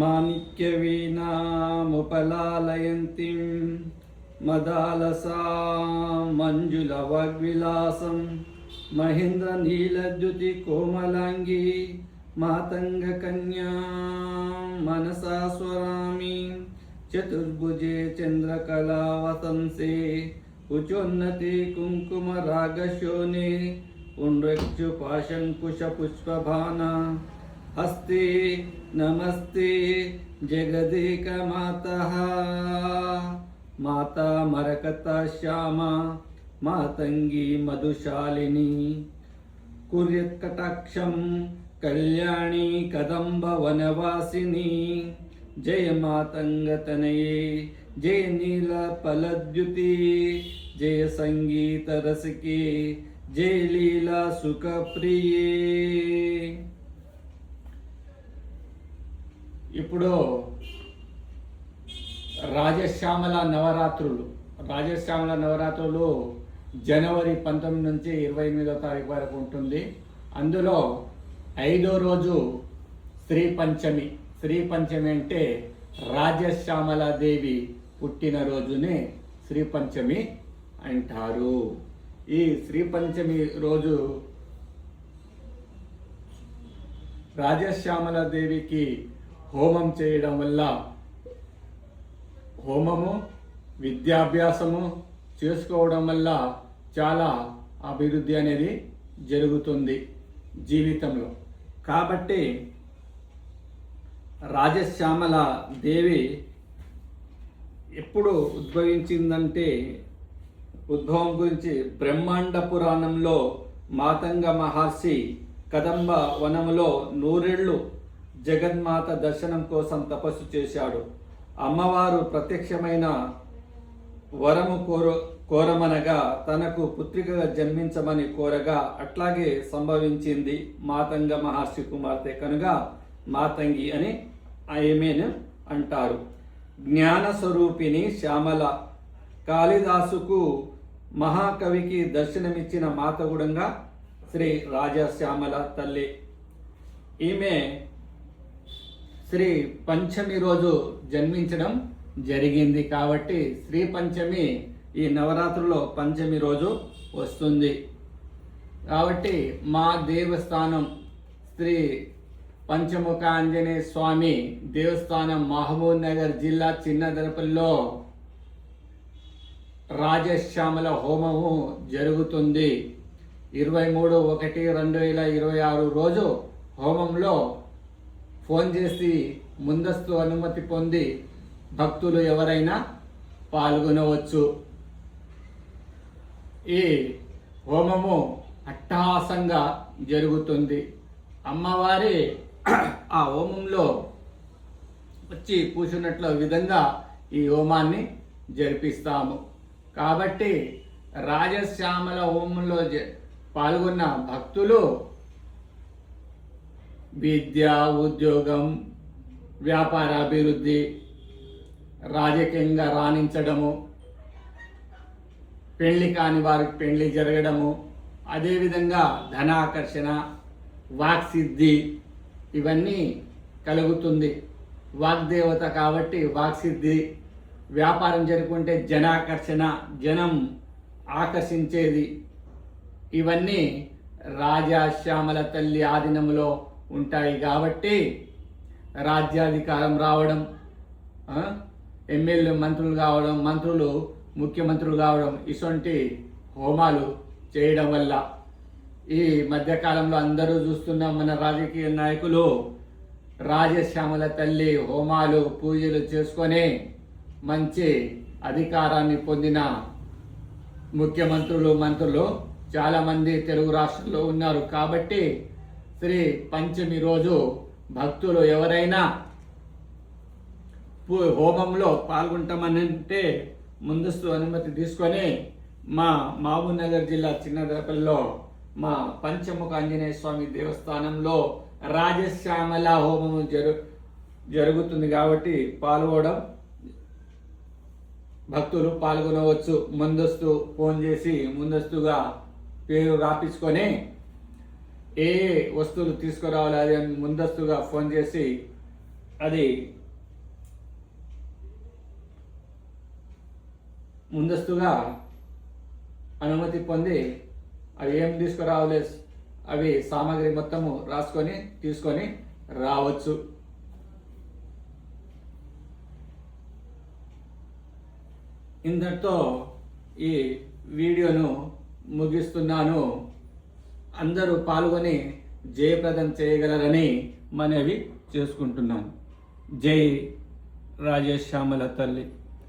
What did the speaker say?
माणिक्यवीणामुपलालयन्तीं मदालसा मञ्जुलवग्विलासं महेन्द्रनीलद्युतिकोमलाङ्गी मातङ्गकन्या मनसा स्वरामि चतुर्भुजे चन्द्रकलावतंसे कुचोन्नते कुङ्कुमरागशोने पुण्ड्रक्षुपाशङ्कुशपुष्पभाना हस्ते नमस्ते जगदेकमातः माता। मरकता श्यामा मातङ्गी मधुशालिनी। कुर्यत्कटाक्षं कल्याणी कदम्बवनवासिनी जय मातङ्गतनये जय नीलफलद्युति जय सङ्गीतरसिके जय लीला सुखप्रिये। ఇప్పుడు రాజశ్యామల నవరాత్రులు. రాజశ్యామల నవరాత్రులు జనవరి పంతొమ్మిది నుంచి ఇరవై ఎనిమిదో తారీఖు వరకు ఉంటుంది. అందులో ఐదో రోజు శ్రీ పంచమి. శ్రీ పంచమి అంటే రాజశ్యామల దేవి పుట్టినరోజుని శ్రీ పంచమి అంటారు. ఈ శ్రీ పంచమి రోజు రాజశ్యామల దేవికి హోమం చేయడం వల్ల హోమము విద్యాభ్యాసము చేసుకోవడం వల్ల చాలా అభివృద్ధి అనేది జరుగుతుంది జీవితంలో. కాబట్టి రాజశ్యామల దేవి ఎప్పుడు ఉద్భవించిందంటే ఉద్భవం గురించి బ్రహ్మాండ పురాణంలో మాతంగ మహర్షి కదంబ వనములో నూరేళ్ళు జగన్మాత దర్శనం కోసం తపస్సు చేశాడు. అమ్మవారు ప్రత్యక్షమైన వరము కోర కోరమనగా తనకు పుత్రికగా జన్మించమని కోరగా అట్లాగే సంభవించింది మాతంగ మహర్షి కుమార్తె కనుక మాతంగి అని ఆమెను అంటారు. జ్ఞాన స్వరూపిణి శ్యామల కాళిదాసుకు మహాకవికి దర్శనమిచ్చిన మాతగుడంగా శ్రీ రాజశ్యామల తల్లి. ఈమె శ్రీ పంచమి రోజు జన్మించడం జరిగింది కాబట్టి శ్రీ పంచమి ఈ నవరాత్రుల్లో పంచమి రోజు వస్తుంది. కాబట్టి మా దేవస్థానం శ్రీ పంచముఖ ఆంజనేయ స్వామి దేవస్థానం మహబూబ్ నగర్ జిల్లా చిన్నదరపల్లిలో రాజశ్యామల హోమము జరుగుతుంది. ఇరవై మూడు ఒకటి రెండు వేల ఇరవై ఆరు రోజు హోమంలో ఫోన్ చేసి ముందస్తు అనుమతి పొంది భక్తులు ఎవరైనా పాల్గొనవచ్చు. ఈ హోమము అట్టహాసంగా జరుగుతుంది. అమ్మవారి ఆ హోమంలో వచ్చి కూర్చున్నట్ల విధంగా ఈ హోమాన్ని జరిపిస్తాము. కాబట్టి రాజశ్యామల హోమంలో జ- పాల్గొన్న భక్తులు విద్య ఉద్యోగం వ్యాపార అభివృద్ధి రాజకీయంగా రాణించడము పెళ్ళి కాని వారికి పెళ్ళి జరగడము అదేవిధంగా ధనాకర్షణ వాక్సిద్ధి ఇవన్నీ కలుగుతుంది. వాగ్దేవత కాబట్టి వాక్సిద్ధి వ్యాపారం జరుపుకుంటే జనాకర్షణ జనం ఆకర్షించేది. ఇవన్నీ రాజశ్యామల తల్లి ఆధీనంలో ఉంటాయి కాబట్టి రాజ్యాధికారం రావడం ఎమ్మెల్యే మంత్రులు కావడం మంత్రులు ముఖ్యమంత్రులు కావడం ఇటువంటి హోమాలు చేయడం వల్ల ఈ మధ్యకాలంలో అందరూ చూస్తున్న మన రాజకీయ నాయకులు రాజశ్యామల తల్లి హోమాలు పూజలు చేసుకొని మంచి అధికారాన్ని పొందిన ముఖ్యమంత్రులు మంత్రులు చాలామంది తెలుగు రాష్ట్రంలో ఉన్నారు కాబట్టి శ్రీ పంచమి రోజు భక్తులు ఎవరైనా హోమంలో పాల్గొంటామనంటే ముందస్తు అనుమతి తీసుకొని మా మహబూబ్నగర్ జిల్లా చిన్నదపల్లిలో మా పంచముఖ ఆంజనేయ స్వామి దేవస్థానంలో రాజశ్యామల హోమము జరు జరుగుతుంది కాబట్టి పాల్గొనడం భక్తులు పాల్గొనవచ్చు. ముందస్తు ఫోన్ చేసి ముందస్తుగా పేరు రాపించుకొని ఏ ఏ వస్తువులు తీసుకురావాలి అది అని ముందస్తుగా ఫోన్ చేసి అది ముందస్తుగా అనుమతి పొంది అవి ఏం తీసుకురావాలి? అవి సామాగ్రి మొత్తము రాసుకొని తీసుకొని రావచ్చు. ఇంతటితో ఈ వీడియోను ముగిస్తున్నాను. అందరూ పాల్గొని జయప్రదం చేయగలరని మనవి చేసుకుంటున్నాను జై రాజేశ్యామల తల్లి.